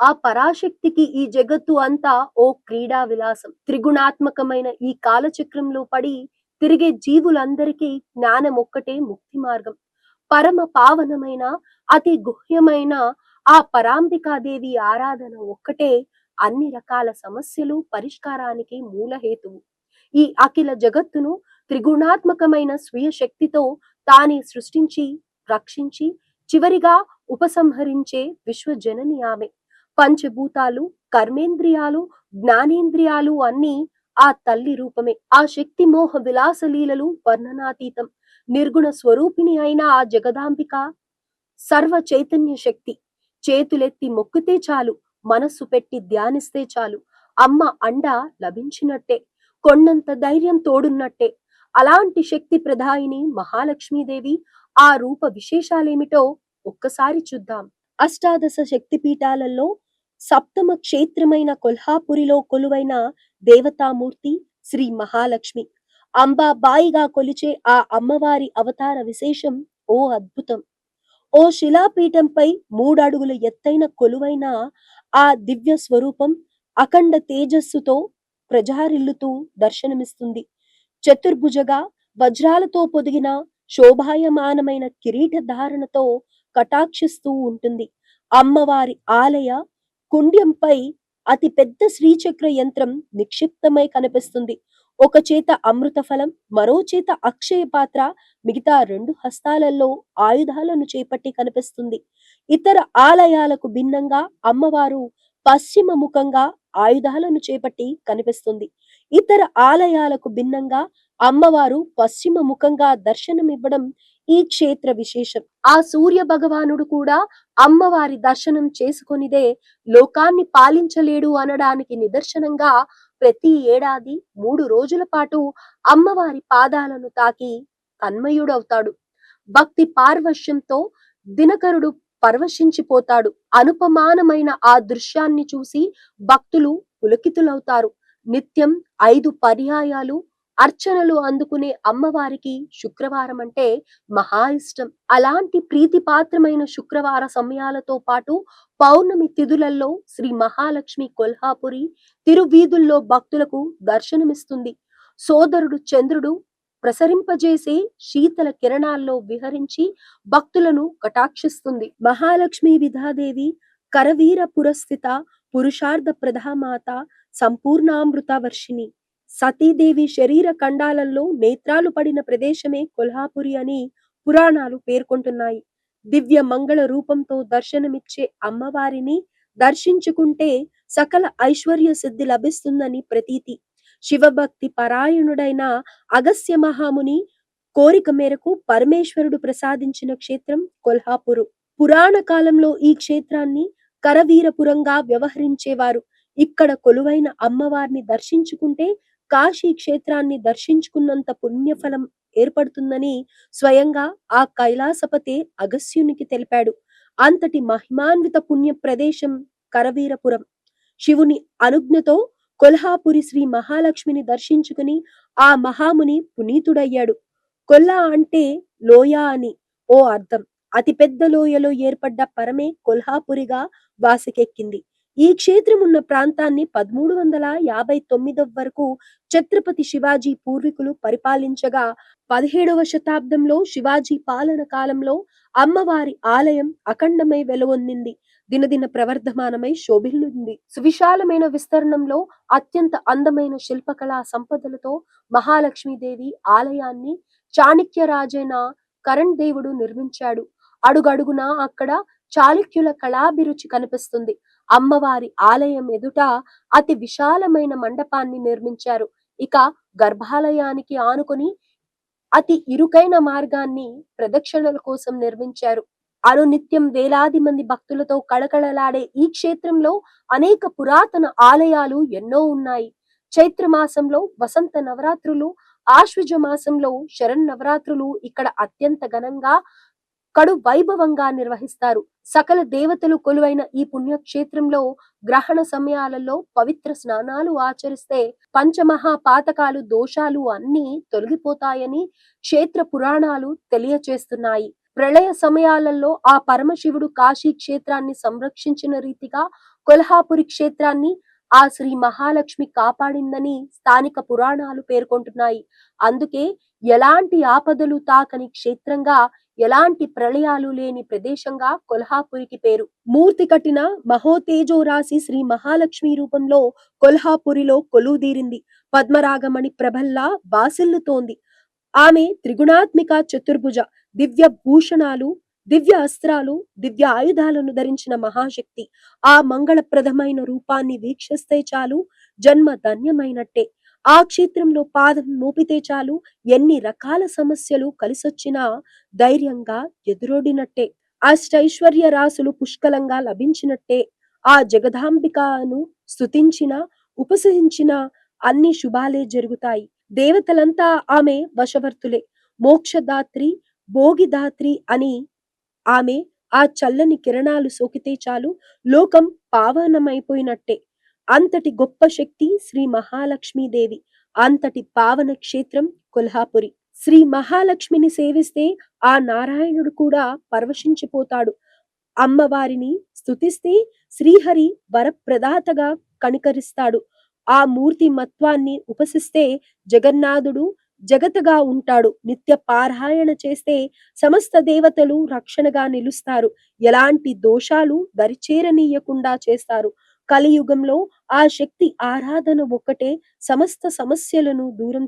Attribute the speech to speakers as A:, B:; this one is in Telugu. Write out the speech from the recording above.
A: ఆ పరాశక్తికి ఈ జగత్తు అంతా ఓ క్రీడా విలాసం. త్రిగుణాత్మకమైన ఈ కాలచక్రంలో పడి తిరిగే జీవులందరికీ జ్ఞానం ఒక్కటే ముక్తి మార్గం పరమ పావనమైన అతి గుహ్యమైన ఆ పరాంబికాదేవి ఆరాధన ఒక్కటే అన్ని రకాల సమస్యలు పరిష్కారానికి మూలహేతువు ఈ అఖిల జగత్తును త్రిగుణాత్మకమైన స్వీయ శక్తితో తానే సృష్టించి రక్షించి చివరిగా ఉపసంహరించే విశ్వజనని ఆమె. పంచభూతాలు కర్మేంద్రియాలు జ్ఞానేంద్రియాలు అన్నీ ఆ తల్లి రూపమే. ఆ శక్తి మోహ విలాస లీలలు వర్ణనాతీతం. నిర్గుణ స్వరూపిణి అయిన ఆ జగదాంబిక సర్వ చైతన్య శక్తి. చేతులెత్తి మొక్కితే చాలు మనస్సు పెట్టి ధ్యానిస్తే చాలు. అమ్మ అండ లభించినట్టే కొండంత ధైర్యం తోడున్నట్టే. అలాంటి శక్తి ప్రధాయిని మహాలక్ష్మీదేవి ఆ రూప విశేషాలేమిటో ఒక్కసారి చూద్దాం. అష్టాదశ శక్తి పీఠాలలో సప్తమ క్షేత్రమైన కొల్హాపురిలో కొలువైన దేవతామూర్తి శ్రీ మహాలక్ష్మి. అంబాబాయిగా కొలిచే ఆ అమ్మవారి అవతార విశేషం ఓ అద్భుతం. ఓ శిలాపీఠంపై మూడడుగుల ఎత్తైన కొలువైన ఆ దివ్య స్వరూపం అఖండ తేజస్సుతో ప్రజారిల్లుతూ దర్శనమిస్తుంది. చతుర్భుజగా వజ్రాలతో పొదిగిన శోభాయమానమైన కిరీట ధారణతో కటాక్షిస్తూ ఉంటుంది. అమ్మవారి ఆలయ కుండ్యంపై అతి పెద్ద శ్రీచక్ర యంత్రం నిక్షిప్తమై కనిపిస్తుంది. ఒక చేత అమృత ఫలం మరో చేత అక్షయ పాత్ర మిగతా రెండు హస్తాలలో ఆయుధాలను చేపట్టి కనిపిస్తుంది. ఇతర ఆలయాలకు భిన్నంగా అమ్మవారు పశ్చిమ ముఖంగా ఆయుధాలను చేపట్టి కనిపిస్తుంది. ఇతర ఆలయాలకు భిన్నంగా అమ్మవారు పశ్చిమ ముఖంగా దర్శనమివ్వడం ఈ క్షేత్ర విశేషం. ఆ సూర్య భగవానుడు కూడా అమ్మవారి దర్శనం చేసుకొనిదే లోకాన్ని పాలించలేడు అనడానికి నిదర్శనంగా ప్రతి ఏడాది మూడు రోజుల పాటు అమ్మవారి పాదాలను తాకి తన్మయుడవుతాడు. భక్తి పార్వశ్యంతో దినకరుడు పరవశించిపోతాడు. అనుపమానమైన ఆ దృశ్యాన్ని చూసి భక్తులు పులకితులవుతారు. నిత్యం ఐదు పర్యాయాలు అర్చనలు అందుకునే అమ్మవారికి శుక్రవారం అంటే మహా ఇష్టం. అలాంటి ప్రీతిపాత్రమైన శుక్రవార సమయాలతో పాటు పౌర్ణమి తిథులలో శ్రీ మహాలక్ష్మి కొల్హాపురి తిరువీధుల్లో భక్తులకు దర్శనమిస్తుంది. సోదరుడు చంద్రుడు ప్రసరింపజేసే శీతల కిరణాల్లో విహరించి భక్తులను కటాక్షిస్తుంది. మహాలక్ష్మి విధాదేవి కరవీర పురస్థిత పురుషార్థ ప్రధామాత సంపూర్ణామృతవర్షిణి. సతీదేవి శరీర ఖండాలలో నేత్రాలు పడిన ప్రదేశమే కొల్హాపురి అని పురాణాలు పేర్కొంటున్నాయి. దివ్య మంగళ రూపంతో దర్శనమిచ్చే అమ్మవారిని దర్శించుకుంటే సకల ఐశ్వర్య సిద్ధి లభిస్తుందని ప్రతీతి. శివభక్తి పరాయణుడైన అగస్య మహాముని కోరిక మేరకు పరమేశ్వరుడు ప్రసాదించిన క్షేత్రం కొల్హాపురు. పురాణ కాలంలో ఈ క్షేత్రాన్ని కరవీరపురంగా వ్యవహరించేవారు. ఇక్కడ కొలువైన అమ్మవారిని దర్శించుకుంటే కాశీ క్షేత్రాన్ని దర్శించుకున్నంత పుణ్యఫలం ఏర్పడుతుందని స్వయంగా ఆ కైలాసపతే అగస్యునికి తెలిపాడు. అంతటి మహిమాన్విత పుణ్య ప్రదేశం కరవీరపురం. శివుని అనుజ్ఞతో కొల్హాపురి శ్రీ మహాలక్ష్మిని దర్శించుకుని ఆ మహాముని పునీతుడయ్యాడు. కొల్లా అంటే లోయ అని ఓ అర్థం. అతిపెద్ద లోయలో ఏర్పడ్డ పరమే కొల్హాపురిగా వాసకెక్కింది. ఈ క్షేత్రం ఉన్న ప్రాంతాన్ని పదమూడు వందల యాభై తొమ్మిదవ వరకు ఛత్రపతి శివాజీ పూర్వీకులు పరిపాలించగా పదిహేడవ శతాబ్దంలో శివాజీ పాలన కాలంలో అమ్మవారి ఆలయం అఖండమై వెలువొందింది. దినదిన ప్రవర్ధమానమై శోభిల్లుంది. సువిశాలమైన విస్తరణంలో అత్యంత అందమైన శిల్పకళా సంపదలతో మహాలక్ష్మీదేవి ఆలయాన్ని చాణక్య రాజైన కరణ్ దేవుడు నిర్మించాడు. అడుగడుగునా అక్కడ చాళుక్యుల కళాభిరుచి కనిపిస్తుంది. అమ్మవారి ఆలయం ఎదుట అతి విశాలమైన మండపాన్ని నిర్మించారు. ఇక గర్భాలయానికి ఆనుకొని అతి ఇరుకైన మార్గాన్ని ప్రదక్షిణల కోసం నిర్మించారు. అనునిత్యం వేలాది మంది భక్తులతో కళకళలాడే ఈ క్షేత్రంలో అనేక పురాతన ఆలయాలు ఎన్నో ఉన్నాయి. చైత్ర మాసంలో వసంత నవరాత్రులు ఆశ్వజ మాసంలో శరణ్ నవరాత్రులు ఇక్కడ అత్యంత ఘనంగా కడు వైభవంగా నిర్వహిస్తారు. సకల దేవతలు కొలువైన ఈ పుణ్యక్షేత్రంలో గ్రహణ సమయాలలో పవిత్ర స్నానాలు ఆచరిస్తే పంచమహా పాతకాలు దోషాలు అన్నీ తొలగిపోతాయని క్షేత్ర పురాణాలు తెలియచేస్తున్నాయి. ప్రళయ సమయాలలో ఆ పరమశివుడు కాశీ క్షేత్రాన్ని సంరక్షించిన రీతిగా కొల్హాపురి క్షేత్రాన్ని ఆ శ్రీ మహాలక్ష్మి కాపాడిందని స్థానిక పురాణాలు పేర్కొంటున్నాయి. అందుకే ఎలాంటి ఆపదలు తాకని క్షేత్రంగా ఎలాంటి ప్రళయాలు లేని ప్రదేశంగా కొల్హాపురికి పేరు. మూర్తి కట్టిన మహోతేజో రాశి శ్రీ మహాలక్ష్మి రూపంలో కొల్హాపురిలో కొలువుదీరింది పద్మరాగమణి ప్రభల్లా బాసిల్లుతోంది. ఆమె త్రిగుణాత్మిక చతుర్భుజ దివ్య భూషణాలు దివ్య అస్త్రాలు దివ్య ఆయుధాలను ధరించిన మహాశక్తి. ఆ మంగళప్రదమైన రూపాన్ని వీక్షిస్తే చాలు జన్మ ధన్యమైనట్టే. ఆ క్షేత్రంలో పాదం మోపితే చాలు. ఎన్ని రకాల సమస్యలు కలిసొచ్చినా ధైర్యంగా ఎదురొడినట్టే. అష్టైశ్వర్య రాసులు పుష్కలంగా లభించినట్టే. ఆ జగదాంబికను స్తుతించిన ఉపసహించిన అన్ని శుభాలే జరుగుతాయి. దేవతలంతా ఆమె వశవర్తులే. మోక్షదాత్రి భోగిదాత్రి అని ఆమె ఆ చల్లని కిరణాలు సోకితే చాలు. లోకం పావనమైపోయినట్టే. అంతటి గొప్ప శక్తి శ్రీ మహాలక్ష్మీదేవి అంతటి పావన క్షేత్రం కొల్హాపురి. శ్రీ మహాలక్ష్మిని సేవిస్తే ఆ నారాయణుడు కూడా పరవశించిపోతాడు. అమ్మవారిని స్తుతిస్తే శ్రీహరి వరప్రదాతగా కనికరిస్తాడు. ఆ మూర్తి మత్వాన్ని ఉపసిస్తే జగన్నాథుడు జగతగా ఉంటాడు. నిత్య పారాయణ చేస్తే సమస్త దేవతలు రక్షణగా నిలుస్తారు. ఎలాంటి దోషాలు దరిచేరనీయకుండా చేస్తారు. కలియుగంలో ఆ శక్తి ఆరాధన ఒక్కటే సమస్త సమస్యలను దూరం